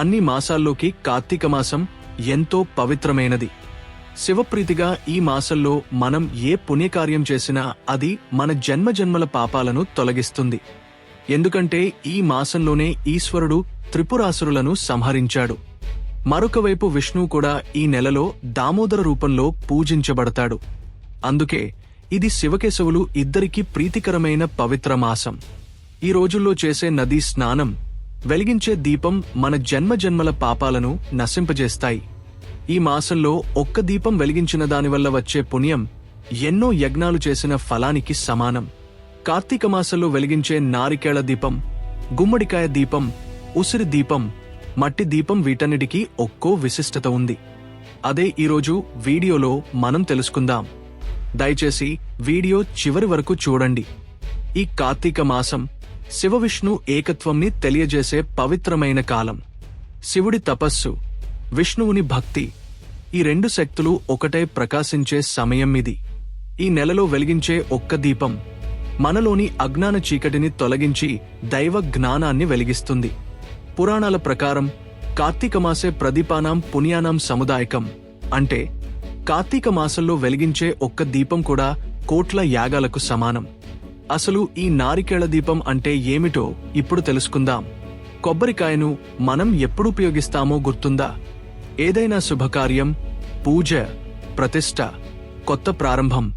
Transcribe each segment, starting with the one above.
అన్ని మాసాల్లోకి కార్తీక మాసం ఎంతో పవిత్రమైనది. శివప్రీతిగా ఈ మాసంలో మనం ఏ పుణ్యకార్యం చేసినా అది మన జన్మజన్మల పాపాలను తొలగిస్తుంది. ఎందుకంటే ఈ మాసంలోనే ఈశ్వరుడు త్రిపురాసురులను సంహరించాడు. మరొకవైపు విష్ణువు కూడా ఈ నెలలో దామోదర రూపంలో పూజించబడతాడు. అందుకే ఇది శివకేశవులు ఇద్దరికీ ప్రీతికరమైన పవిత్ర మాసం. ఈ రోజుల్లో చేసే నదీ స్నానం వెలిగించే దీపం మన జన్మజన్మల పాపాలను నశింపజేస్తాయి. ఈ మాసంలో ఒక్క దీపం వెలిగించిన దానివల్ల వచ్చే పుణ్యం ఎన్నో యజ్ఞాలు చేసిన ఫలానికి సమానం. కార్తీక మాసంలో వెలిగించే నారికేళ దీపం గుమ్మడికాయ దీపం ఉసిరి దీపం మట్టి దీపం వీటన్నిటికీ ఒక్కో విశిష్టత ఉంది. అదే ఈరోజు వీడియోలో మనం తెలుసుకుందాం. దయచేసి వీడియో చివరి వరకు చూడండి. ఈ కార్తీక మాసం శివ విష్ణు ఏకత్వంని తెలియజేసే పవిత్రమైన కాలం. శివుడి తపస్సు విష్ణువుని భక్తి ఈ రెండు శక్తులు ఒకటే ప్రకాశించే సమయం ఇది. ఈ నెలలో వెలిగించే ఒక్క దీపం మనలోని అజ్ఞాన చీకటిని తొలగించి దైవ జ్ఞానాన్ని వెలిగిస్తుంది. పురాణాల ప్రకారం కార్తీక మాసే ప్రదీపానాం పుణ్యానాం సముదాయకం అంటే కార్తీక మాసంలో వెలిగించే ఒక్క దీపం కూడా కోట్ల యాగాలకు సమానం. అసలు ఈ నారికేళ దీపం అంటే ఏమిటో ఇప్పుడు తెలుసుకుందాం. కొబ్బరికాయను మనం ఎప్పుడు ఉపయోగిస్తామో గుర్తుందా? ఏదైనా శుభకార్యం పూజ ప్రతిష్ట కొత్త ప్రారంభం.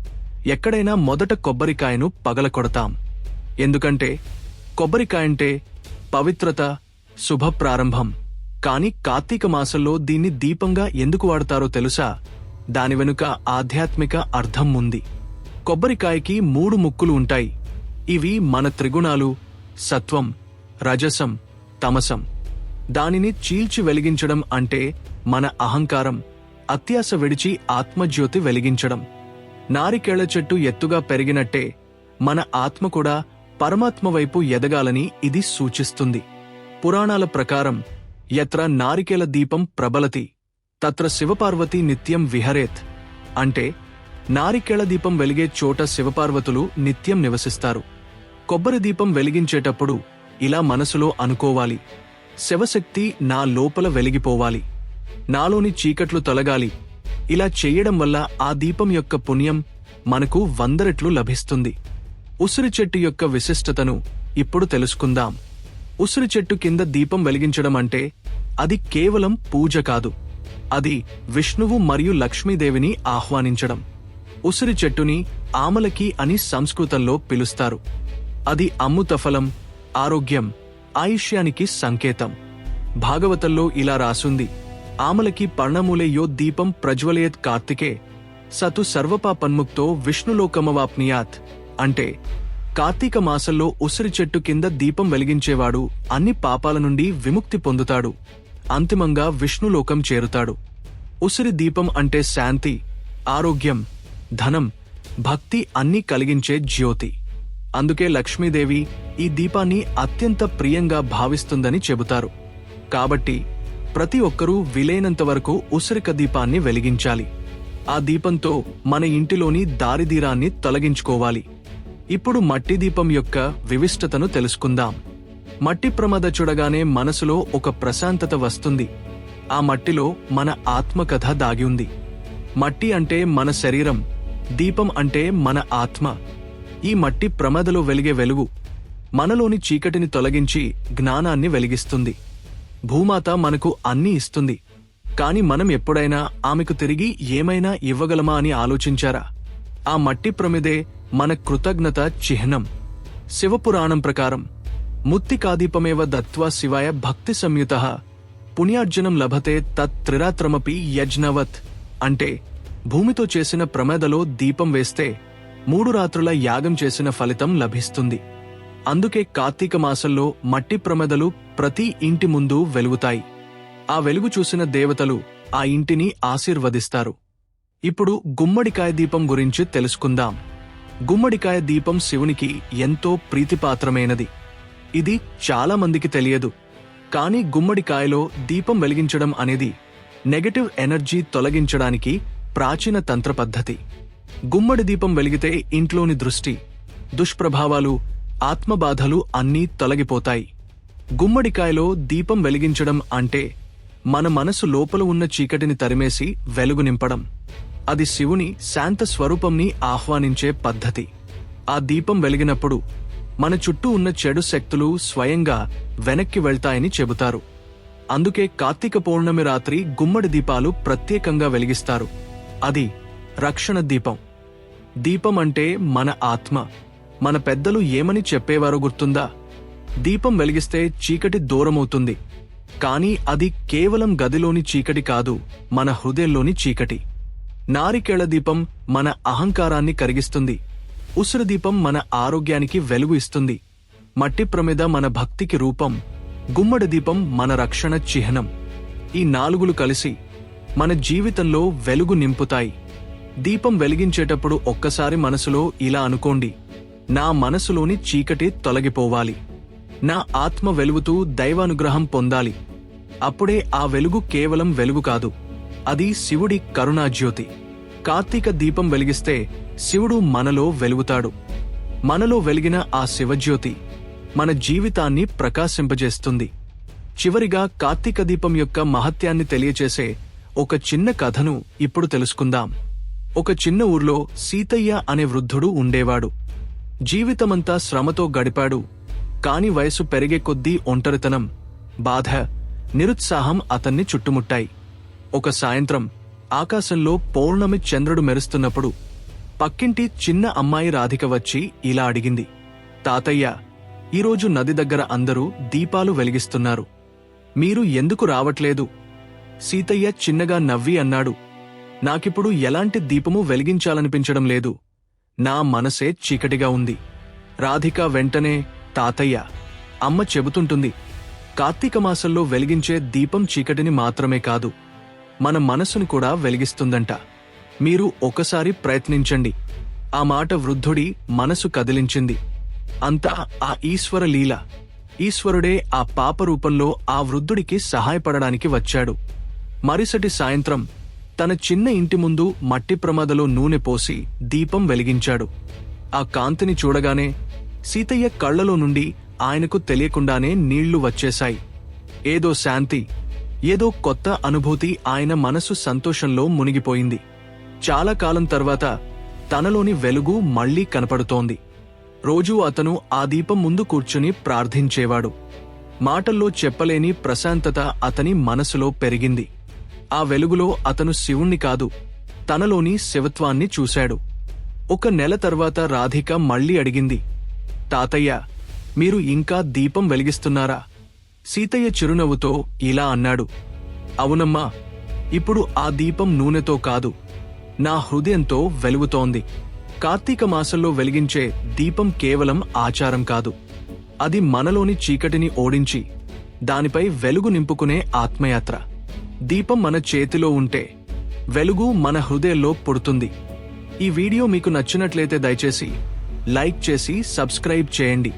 ఎక్కడైనా మొదట కొబ్బరికాయను పగలకొడతాం. ఎందుకంటే కొబ్బరికాయంటే పవిత్రత శుభ ప్రారంభం. కాని కార్తీక మాసంలో దీన్ని దీపంగా ఎందుకు వాడతారో తెలుసా? దాని వెనుక ఆధ్యాత్మిక అర్థం ఉంది. కొబ్బరికాయకి మూడు ముక్కులు ఉంటాయి. ఇవి మన త్రిగుణాలు సత్వం రజసం తమసం. దానిని చీల్చి వెలిగించడం అంటే మన అహంకారం అత్యాస విడిచి ఆత్మజ్యోతి వెలిగించడం. నారికేళ చెట్టు ఎత్తుగా పెరిగినట్టే మన ఆత్మ కూడా పరమాత్మ వైపు ఎదగాలని ఇది సూచిస్తుంది. పురాణాల ప్రకారం ఎత్ర నారికేల దీపం ప్రబలతి తత్ర శివపార్వతి నిత్యం విహరేత్ అంటే నారికేళ దీపం వెలిగే చోట శివపార్వతులు నిత్యం నివసిస్తారు. కొబ్బరి దీపం వెలిగించేటప్పుడు ఇలా మనసులో అనుకోవాలి. శివశక్తి నా లోపల వెలిగిపోవాలి. నాలోని చీకట్లు తొలగాలి. ఇలా చేయడం వల్ల ఆ దీపం యొక్క పుణ్యం మనకు వందరెట్లు లభిస్తుంది. ఉసిరి చెట్టు యొక్క విశిష్టతను ఇప్పుడు తెలుసుకుందాం. ఉసిరి చెట్టు కింద దీపం వెలిగించడం అంటే అది కేవలం పూజ కాదు. అది విష్ణువు మరియు లక్ష్మీదేవిని ఆహ్వానించడం. ఉసిరి చెట్టుని ఆమలకి అని సంస్కృతంలో పిలుస్తారు. అది అమ్ముతఫలం ఆరోగ్యం ఆయుష్యానికి సంకేతం. భాగవతంలో ఇలా రాసుంది. ఆమలకి పర్ణమూలే యో దీపం ప్రజ్వలయత్ కార్తికే సతు సర్వపాపన్ముక్తో విష్ణులోకమవాప్నియాత్. అంటే కార్తీక మాసంలో ఉసిరి చెట్టు కింద దీపం వెలిగించేవాడు అన్ని పాపాల నుండి విముక్తి పొందుతాడు. అంతిమంగా విష్ణులోకం చేరుతాడు. ఉసిరి దీపం అంటే శాంతి ఆరోగ్యం ధనం భక్తి అన్నీ కలిగించే జ్యోతి. అందుకే లక్ష్మీదేవి ఈ దీపాన్ని అత్యంత ప్రియంగా భావిస్తుందని చెబుతారు. కాబట్టి ప్రతి ఒక్కరూ వీలైనంత వరకు ఉసిరిక దీపాన్ని వెలిగించాలి. ఆ దీపంతో మన ఇంటిలోని దారిదీరాన్ని తొలగించుకోవాలి. ఇప్పుడు మట్టి దీపం యొక్క వివిష్టతను తెలుసుకుందాం. మట్టి ప్రమద చూడగానే మనసులో ఒక ప్రశాంతత వస్తుంది. ఆ మట్టిలో మన ఆత్మకథ దాగి ఉంది. మట్టి అంటే మన శరీరం దీపం అంటే మన ఆత్మ. ఈ మట్టి ప్రమదలో వెలిగే వెలుగు మనలోని చీకటిని తొలగించి జ్ఞానాన్ని వెలిగిస్తుంది. భూమాత మనకు అన్నీ ఇస్తుంది. కాని మనం ఎప్పుడైనా ఆమెకు తిరిగి ఏమైనా ఇవ్వగలమా అని ఆలోచించారా? ఆ మట్టి ప్రమిదే మన కృతజ్ఞత చిహ్నం. శివపురాణం ప్రకారం ముత్తికాదీపమేవ దత్వా శివాయ భక్తి సంయుత. పుణ్యార్జనం లభతే తత్ త్రిరాత్రమపి యజ్ఞవత్. అంటే భూమితో చేసిన ప్రమేదలో దీపం వేస్తే మూడు రాత్రుల యాగం చేసిన ఫలితం లభిస్తుంది. అందుకే కార్తీక మాసంలో మట్టి ప్రమేదలు ప్రతి ఇంటి ముందు వెలుగుతాయి. ఆ వెలుగు చూసిన దేవతలు ఆ ఇంటిని ఆశీర్వదిస్తారు. ఇప్పుడు గుమ్మడికాయ దీపం గురించి తెలుసుకుందాం. గుమ్మడికాయ దీపం శివునికి ఎంతో ప్రీతిపాత్రమైనది. ఇది చాలా మందికి తెలియదు. కానీ గుమ్మడికాయలో దీపం వెలిగించడం అనేది నెగటివ్ ఎనర్జీ తొలగించడానికి ప్రాచీన తంత్ర పద్ధతి. గుమ్మడి దీపం వెలిగితే ఇంట్లోని దృష్టి దుష్ప్రభావాలు ఆత్మబాధలు అన్నీ తొలగిపోతాయి. గుమ్మడికాయలో దీపం వెలిగించడం అంటే మన మనసు లోపల ఉన్న చీకటిని తరిమేసి వెలుగు నింపడం. అది శివుని శాంత స్వరూపంని ఆహ్వానించే పద్ధతి. ఆ దీపం వెలిగినప్పుడు మన చుట్టూ ఉన్న చెడు శక్తులు స్వయంగా వెనక్కి వెళ్తాయని చెబుతారు. అందుకే కార్తీక పౌర్ణమి రాత్రి గుమ్మడి దీపాలు ప్రత్యేకంగా వెలిగిస్తారు. అది రక్షణ దీపం. దీపం అంటే మన ఆత్మ. మన పెద్దలు ఏమని చెప్పేవారో గుర్తుందా? దీపం వెలిగిస్తే చీకటి దూరమవుతుంది. కానీ అది కేవలం గదిలోని చీకటి కాదు మన హృదయంలోని చీకటి. నారికేళ దీపం మన అహంకారాన్ని కరిగిస్తుంది. ఉసిరి దీపం మన ఆరోగ్యానికి వెలుగు ఇస్తుంది. మట్టి ప్రమిద మన భక్తికి రూపం. గుమ్మడి దీపం మన రక్షణ చిహ్నం. ఈ నాలుగులు కలిసి మన జీవితంలో వెలుగు నింపుతాయి. దీపం వెలిగించేటప్పుడు ఒక్కసారి మనసులో ఇలా అనుకోండి. నా మనసులోని చీకటి తొలగిపోవాలి. నా ఆత్మ వెలుగుతూ దైవానుగ్రహం పొందాలి. అప్పుడే ఆ వెలుగు కేవలం వెలుగు కాదు. అది శివుడి కరుణాజ్యోతి. కార్తీక దీపం వెలిగిస్తే శివుడు మనలో వెలుగుతాడు. మనలో వెలిగిన ఆ శివజ్యోతి మన జీవితాన్ని ప్రకాశింపజేస్తుంది. చివరిగా కార్తీక దీపం యొక్క మహత్యాన్ని తెలియచేసే ఒక చిన్న కథను ఇప్పుడు తెలుసుకుందాం. ఒక చిన్న ఊర్లో సీతయ్య అనే వృద్ధుడు ఉండేవాడు. జీవితమంతా శ్రమతో గడిపాడు. కాని వయసు పెరిగే కొద్దీ ఒంటరితనం బాధ నిరుత్సాహం అతన్ని చుట్టుముట్టాయి. ఒక సాయంత్రం ఆకాశంలో పౌర్ణమి చంద్రుడు మెరుస్తున్నప్పుడు పక్కింటి చిన్న అమ్మాయి రాధిక వచ్చి ఇలా అడిగింది. తాతయ్య ఈరోజు నది దగ్గర అందరూ దీపాలు వెలిగిస్తున్నారు. మీరు ఎందుకు రావట్లేదు? సీతయ్య చిన్నగా నవ్వి అన్నాడు. నాకిప్పుడు ఎలాంటి దీపము వెలిగించాలనిపించడం లేదు. నా మనసే చీకటిగా ఉంది. రాధిక వెంటనే తాతయ్య అమ్మ చెబుతుంటుంది కార్తీక మాసంలో వెలిగించే దీపం చీకటిని మాత్రమే కాదు మన మనసును కూడా వెలిగిస్తుందంట. మీరు ఒకసారి ప్రయత్నించండి. ఆ మాట వృద్ధుడి మనసు కదిలించింది. అంతా ఆ ఈశ్వర లీల ఈశ్వరుడే ఆ పాప రూపంలో ఆ వృద్ధుడికి సహాయపడడానికి వచ్చాడు. మరుసటి సాయంత్రం తన చిన్న ఇంటి ముందు మట్టి ప్రమాదలో నూనె పోసి దీపం వెలిగించాడు. ఆ కాంతిని చూడగానే సీతయ్య కళ్ళలో నుండి ఆయనకు తెలియకుండానే నీళ్ళు వచ్చేశాయి. ఏదో శాంతి ఏదో కొత్త అనుభూతి ఆయన మనసు సంతోషంలో మునిగిపోయింది. చాలా కాలం తర్వాత తనలోని వెలుగు మళ్ళీ కనపడుతోంది. రోజూ అతను ఆ దీపం ముందు కూర్చుని ప్రార్థించేవాడు. మాటల్లో చెప్పలేని ప్రశాంతత అతని మనసులో పెరిగింది. ఆ వెలుగులో అతను శివుణ్ణి కాదు తనలోని శివత్వాన్ని చూశాడు. ఒక నెల తర్వాత రాధిక మళ్ళీ అడిగింది తాతయ్య మీరు ఇంకా దీపం వెలిగిస్తున్నారా? సీతయ్య చిరునవ్వుతో ఇలా అన్నాడు అవునమ్మా ఇప్పుడు ఆ దీపం నూనెతో కాదు నా హృదయంతో వెలుగుతోంది. కార్తీక మాసంలో వెలిగించే దీపం కేవలం ఆచారం కాదు. అది మనలోని చీకటిని ఓడించి దానిపై వెలుగు నింపుకునే ఆత్మయాత్ర. దీపం మన చేతిలో ఉంటే వెలుగు మన హృదయంలో పుడుతుంది. ఈ వీడియో మీకు నచ్చినట్లయితే దయచేసి లైక్ చేసి సబ్స్క్రైబ్ చేయండి.